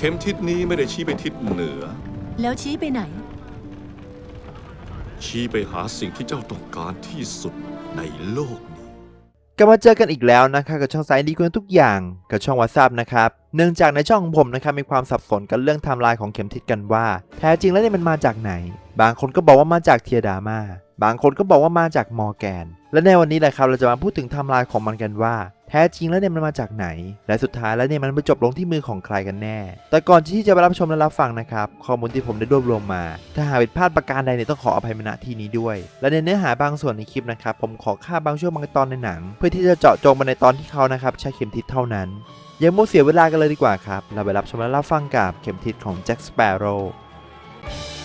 เข็มทิศนี้ไม่ได้ชี้ไปทิศเหนือ แล้วชี้ไปไหน ชี้ไปหาสิ่งที่เจ้าต้องการที่สุดในโลกนี้ กลับมาเจอกันอีกแล้วนะครับกับช่องสายดีกว่าทุกอย่างกับช่องว h ท s ั p นะครับ เนื่องจากในช่องของผมนะครับมีความสับสนกันเรื่องไทม์ไลน์ของเข็มทิศกันว่า แท้จริงแล้วเนี่ยมันมาจากไหน บางคนก็บอกว่ามาจากเทียดามาบางคนก็บอกว่ามาจากมอร์แกน และในวันนี้แหละครับเราจะมาพูดถึงไทม์ไลน์ของมันกันว่า แท้จริงแล้วเนี่ยมันมาจากไหน และสุดท้ายแล้วเนี่ยมันไปจบลงที่มือของใครกันแน่ แต่ก่อนที่จะไปรับชมและรับฟังนะครับ ข้อมูลที่ผมได้รวบรวมมา ถ้าหากผิดพลาดประการใดเนี่ยต้องขออภัยมาณที่นี้ด้วย และในเนื้อหาบางส่วนในคลิปนะครับ ผมขอค่าบางช่วงบางตอนในหนัง เพื่อที่จะเจาะจงมาในตอนที่เขานะครับใช้เข็มทิศเท่านั้นอย่ามัวเสียเวลากันเลยดีกว่าครับ เราไปรับชมและรับฟังกับเข็มทิศของแจ็คสเปโร่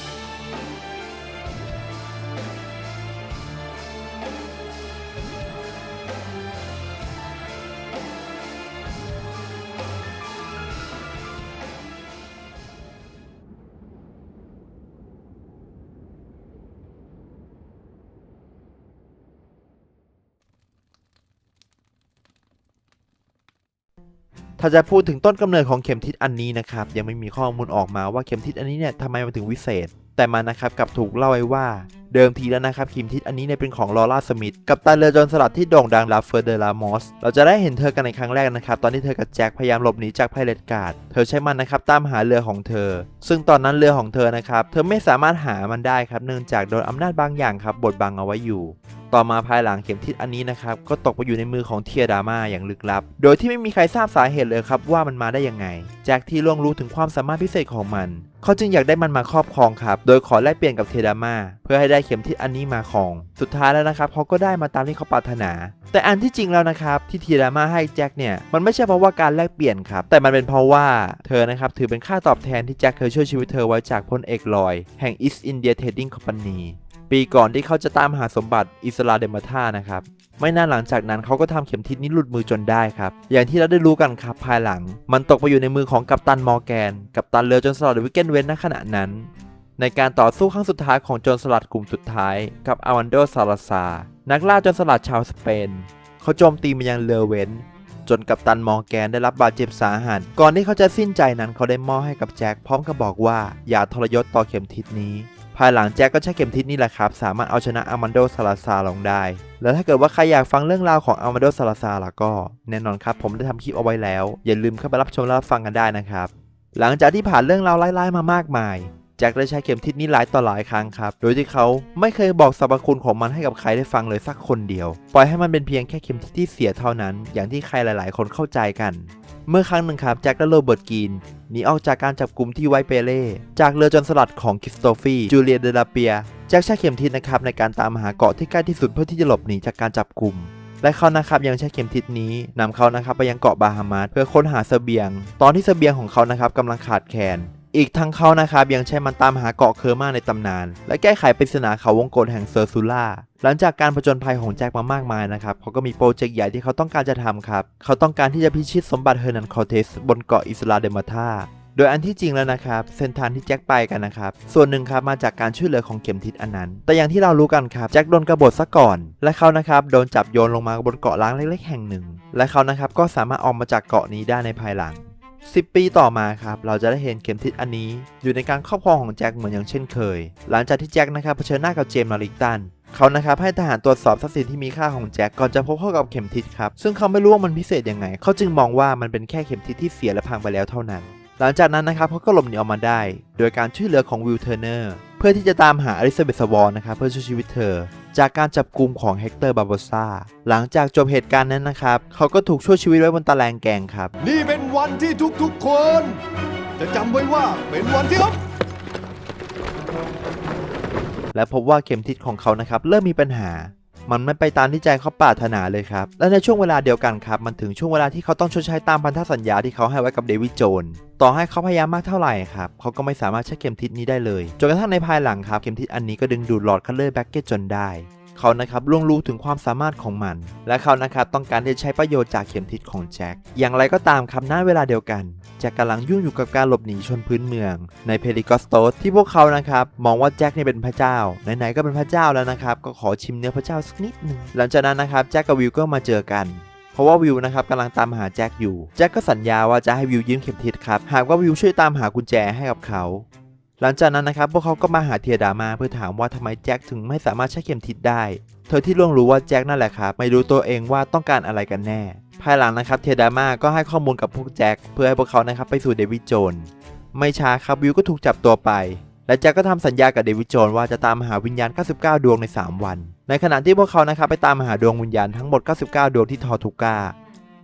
ถ้าจะพูดถึงต้นกำเนิดของเข็มทิศอันนี้นะครับยังไม่มีข้อมูลออกมาว่าเข็มทิศอันนี้เนี่ยทำไมมันถึงวิเศษ แต่มันนะครับกลับถูกเล่าไว้ว่า เดิมทีแล้วนะครับเข็มทิศอันนี้เนี่ยเป็นของลอร่าสมิธกับตันเรือจรสลัดที่โด่งดังลาเฟอร์เดลามอสเราจะได้เห็นเธอกันในครั้งแรกนะครับตอนที่เธอกับแจ็คพยายามหลบหนีจากไพเรตการ์ดเธอใช้มันนะครับตามหาเรือของเธอ ซึ่งตอนนั้นเรือของเธอนะครับเธอไม่สามารถหามันได้ครับเนื่องจากโดนอำนาจบางอย่างครับบดบังเอาไว้อยู่ต่อมาภายหลังเข็มทิศอันนี้นะครับ ก็ตกไปอยู่ในมือของเทียดามาอย่างลึกลับ โดยที่ไม่มีใครทราบสาเหตุเลยครับว่ามันมาได้ยังไงแจ็คที่ล่วงรู้ถึงความสามารถพิเศษของมัน เขาจึงอยากได้มันมาครอบครองครับ โดยขอแลกเปลี่ยนกับเทดามาเพื่อให้ได้เข็มทิศอันนี้มาครอง สุดท้ายแล้วนะครับเขาก็ได้มาตามที่เขาปรารถนา แต่อันที่จริงแล้วนะครับที่เทียดามาให้แจ็คเนี่ยมันไม่ใช่เพราะว่าการแลกเปลี่ยนครับแต่มันเป็นเพราะว่าเธอนะครับถือเป็นค่าตอบแทนที่แจ็คเคยช่วยชีวิตเธอไว้จากพลเอกลอยแห่ง East India Trading Company ปีก่อนที่เขาจะตามหาสมบัติอิสราเดมาธานะครับไม่นานหลังจากนั้นเขาก็ทำเข็มทิศนี้หลุดมือจนได้ครับ อย่างที่เราได้รู้กันครับภายหลัง มันตกไปอยู่ในมือของกัปตันมอร์แกน กัปตันเรือจนสลัดวิกเกนเวนณขณะนั้น ในการต่อสู้ครั้งสุดท้ายของโจรสลัดกลุ่มสุดท้ายกับอาวันโดซาลาซา นักล่าโจรสลัดชาวสเปน เขาโจมตีมายังเรือเวนจนกัปตันมอร์แกนได้รับบาดเจ็บสาหัส ก่อนที่เขาจะสิ้นใจนั้นเขาได้มอบให้กับแจ็คพร้อมกับบอกว่าอย่าทรยศต่อเข็มทิศนี้ ภายหลังแจ็คก็ใช้เข็มทิศนี่แหละครับ สามารถเอาชนะอามันโดซาลาซาลงได้ แล้วถ้าเกิดว่าใครอยากฟังเรื่องราวของอามันโดซาลาซาล่ะก็ แน่นอนครับผมได้ทำคลิปเอาไว้แล้ว อย่าลืมเข้าไปรับชมและรับฟังกันได้นะครับ หลังจากที่ผ่านเรื่องราวไล่ๆมามากมาย แจ็คได้ใช้เข็มทิศนี้หลายต่อหลายครั้งครับ โดยที่เขาไม่เคยบอกสรรพคุณของมันให้กับใครได้ฟังเลยสักคนเดียว ปล่อยให้มันเป็นเพียงแค่เข็มทิศที่เสียเท่านั้น อย่างที่ใครหลาย ๆ คนเข้าใจกัน เมื่อครั้งหนึ่งครับแจ็คและโรเบิร์ตกีนหนีออกจากการจับกลุ่มที่ไวเปเล่จากเรือจนสลัดของคริสโตฟีจูเลียเดลาเปียแจ็คใช้เข็มทิศนะครับในการตามหาเกาะที่ใกล้ที่สุดเพื่อที่จะหลบหนีจากการจับกลุ่มและเขานะครับยังใช้เข็มทิศนี้นำเขานะครับไปยังเกาะบาฮามาสเพื่อค้นหาเสบียง ตอนที่เสบียงของเขานะครับกำลังขาดแคลน อีกทั้งเขานะครับยังใช้มันตามหาเกาะเคอร์มาในตำนาน และแก้ไขปริศนาเขาวงกลแห่งเซอร์ซูล่าหลังจากการผจญภัยของแจ็คมามากมายนะครับเขาก็มีโปรเจกต์ใหญ่ที่เขาต้องการจะทำครับเขาต้องการที่จะพิชิตสมบัติเฮอร์นันคอร์เทสบนเกาะอิสลาเดมาธาโดยอันที่จริงแล้วนะครับเส้นทางที่แจ็คไปกันนะครับส่วนหนึ่งครับมาจากการช่วยเหลือของเข็มทิศอันนั้น แต่อย่างที่เรารู้กันครับแจ็คโดนกระบฏซะก่อน และเขานะครับโดนจับโยนลงมาบนเกาะล้างเล็กๆ แห่งหนึ่ง และเขานะครับก็สามารถออกมาจากเกาะนี้ได้ในภายหลัง 10 ปีต่อมาครับ เราจะได้เห็นเข็มทิศอันนี้ อยู่ในการครอบครองของแจ็คเหมือนอย่างเช่นเคย หลังจากที่แจ็คนะครับเผชิญหน้ากับเจมส์ลาริกตันเขานะครับให้ทหารตรวจสอบทรัพย์สินที่มีค่าของแจ็คก่อนจะพบเข้ากับเข็มทิศครับ ซึ่งเขาไม่รู้ว่ามันพิเศษยังไง เขาจึงมองว่ามันเป็นแค่เข็มทิศที่เสียและพังไปแล้วเท่านั้น หลังจากนั้นนะครับเขาก็หลบหนีออกมาได้ โดยการช่วยเหลือของวิลเทอร์เนอร์ พื่อที่จะตามหาอลิซาเบธสวอร์นะครับเพื่อช่วยชีวิตเธอ จากการจับกลุ่มของเฮกเตอร์บาโบซาหลังจากจบเหตุการณ์นั้นนะครับ เขาก็ถูกช่วยชีวิตไว้บนตะแลงแกงครับ นี่เป็นวันที่ทุกๆคน จะจำไว้ว่าเป็นวันที่ครับและพบว่าเข็มทิศของเขานะครับเริ่มมีปัญหา มันไม่ไปตามที่ใจเขาปรารถนาเลยครับ และในช่วงเวลาเดียวกันครับ มันถึงช่วงเวลาที่เขาต้องชดใช้ตามพันธสัญญาที่เขาให้ไว้กับเดวิดโจน ต่อให้เขาพยายามมากเท่าไหร่ครับ เขาก็ไม่สามารถใช้เข็มทิศนี้ได้เลย จนกระทั่งในภายหลังครับ เข็มทิศอันนี้ก็ดึงดูดหลอดคัลเลอร์แบ็กเก็ตจนได้ เขานะครับล่วงรู้ถึงความสามารถของมัน และเขานะครับต้องการที่จะใช้ประโยชน์จากเข็มทิศของแจ็ค อย่างไรก็ตามครับณเวลาเดียวกัน จ็คกำลังยุ่งอยู่กับการหลบหนีชนพื้นเมือง ในเพลิกอสโตสที่พวกเขานะครับมองว่าแจ็คเนี่ยเป็นพระเจ้าไหนๆก็เป็นพระเจ้าแล้วนะครับก็ขอชิมเนื้อพระเจ้าสักนิดหนึ่งหลังจากนั้นนะครับแจ็คกับวิวก็มาเจอกันเพราะว่าวิวนะครับกำลังตามหาแจ็คอยู่ แจ็คก็สัญญาว่าจะให้วิวยืมเข็มทิศครับ หากว่าวิวช่วยตามหากุญแจให้กับเขา หลังจากนั้นนะครับพวกเขาก็มาหาเทียดามาเพื่อถามว่าทำไมแจ็คถึงไม่สามารถใช้เข็มทิศได้ เธอที่ล่วงรู้ว่าแจ็คนั่นแหละครับไม่รู้ตัวเองว่าต้องการอะไรกันแน่ ภายหลังนะครับเทียดามาก็ให้ข้อมูลกับพวกแจ็คเพื่อให้พวกเขานะครับไปสู่เดวิดโจน ไม่ช้าครับวิวก็ถูกจับตัวไป และแจ็คก็ทำสัญญากับเดวิดโจนว่าจะตามหาวิญญาณ 99 ดวงใน 3 วัน ในขณะที่พวกเขานะครับไปตามหาดวงวิญญาณทั้งหมด 99 ดวงที่ทอทุก้า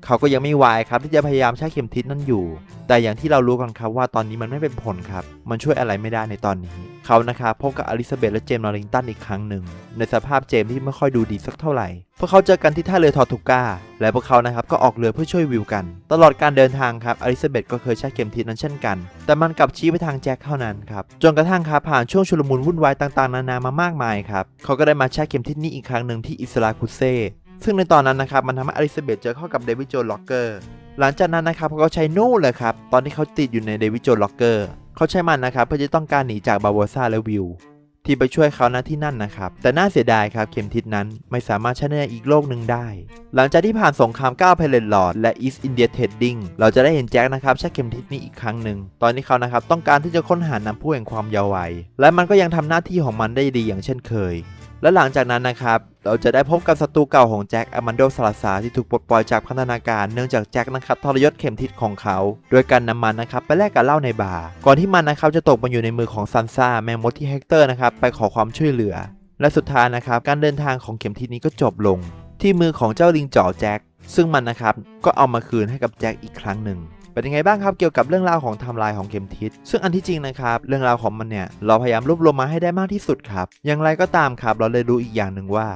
เขาก็ยังไม่วายครับที่จะพยายามใช้เข็มทิศนั่นอยู่ แต่อย่างที่เรารู้กันครับว่าตอนนี้มันไม่เป็นผลครับ มันช่วยอะไรไม่ได้ในตอนนี้ เขานะครับพบกับอลิซาเบธและเจมส์ลอริงตันอีกครั้งหนึ่ง ในสภาพเจมส์ที่ไม่ค่อยดูดีสักเท่าไหร่ พวกเขาเจอกันที่ท่าเรือทอร์ทุก้า และพวกเขานะครับก็ออกเรือเพื่อช่วยวิวกัน ตลอดการเดินทางครับอลิซาเบธก็เคยใช้เข็มทิศนั้นเช่นกัน แต่มันกลับชี้ไปทางแจ็คเท่านั้นครับ จนกระทั่งครับผ่านช่วงชุลมุนวุ่นวายต่างๆ นานามามากมายครับ เขาก็ได้มาใช้เข็มทิศนี้อีกครั้งหนึ่งที่อิสลาคุเซ ซึ่งในตอนนั้นนะครับมันทำให้อลิซาเบธเจอเข้ากับเดวิดโจนล็อกเกอร์หลังจากนั้นนะครับเขาก็ใช้นู่นเลยครับตอนที่เขาติดอยู่ในเดวิดโจนล็อกเกอร์เขาใช้มันนะครับเพื่อจะต้องการหนีจากบาโวซาและวิวที่ไปช่วยเขานะที่นั่นนะครับ แต่น่าเสียดายครับเข็มทิศนั้นไม่สามารถใช้ในอีกโลกหนึ่งได้ หลังจากที่ผ่านสงคราม9เพลนลอร์ดและอีสต์อินเดียเทดดิงเราจะได้เห็นแจ็คนะครับใช้เข็มทิศนี้อีกครั้งหนึ่ง ตอนนี้เขานะครับต้องการที่จะค้นหานำผู้แห่งความเยาว์วัย และมันก็ยังทำหน้าที่ของมันได้ดีอย่างเช่นเคย และหลังจากนั้นนะครับ เราจะได้พบกับศัตรูเก่าของแจ็คอามันโดซาลาซาที่ถูกปลดปล่อยจากพันธนาการเนื่องจากแจ็คนะครับทรยศเข็มทิศของเขา โดยการนำมันนะครับไปแลกกับเหล้าในบาร์ก่อนที่มันนะครับจะตกมาอยู่ในมือของซันซ่าแมงมดที่เฮกเตอร์นะครับไปขอความช่วยเหลือ และสุดท้ายนะครับการเดินทางของเข็มทิศนี้ก็จบลง ที่มือของเจ้าลิงจ่อแจ็คซึ่งมันนะครับก็เอามาคืนให้กับแจ็คอีกครั้งหนึ่ง เป็นยังไงบ้างครับเกี่ยวกับเรื่องราวของไทม์ไลน์ของเข็มทิศซึ่งอันที่จริงนะครับเรื่องราวของมันเนี่ยเราพยายามรวบรวมมาให้ได้มากที่สุดครับอย่างไรก็ตามครับเราเลยรู้อีกอย่างหนึ่งว่า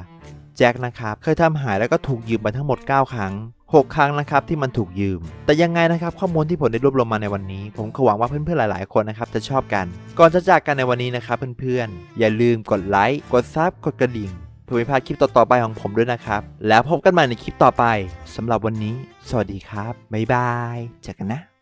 แจ็คนะครับเคยทำหายแล้วก็ถูกยืมไปทั้งหมด 9 ครั้ง 6 ครั้งนะครับที่มันถูกยืม แต่ยังไงนะครับข้อมูลที่ผมได้รวบรวมมาในวันนี้ ผมก็หวังว่าเพื่อนๆหลาย ๆ คนนะครับจะชอบกัน ก่อนจะจากกันในวันนี้นะครับเพื่อนๆอย่าลืมกดไลค์กดซับกดกระดิ่ง พื่อไม่พลาดคลิปต่อๆไปของผมด้วยนะครับ แล้วพบกันใหม่ในคลิปต่อไปสำหรับวันนี้ สวัสดีครับ บ๊ายบายเจอกันนะ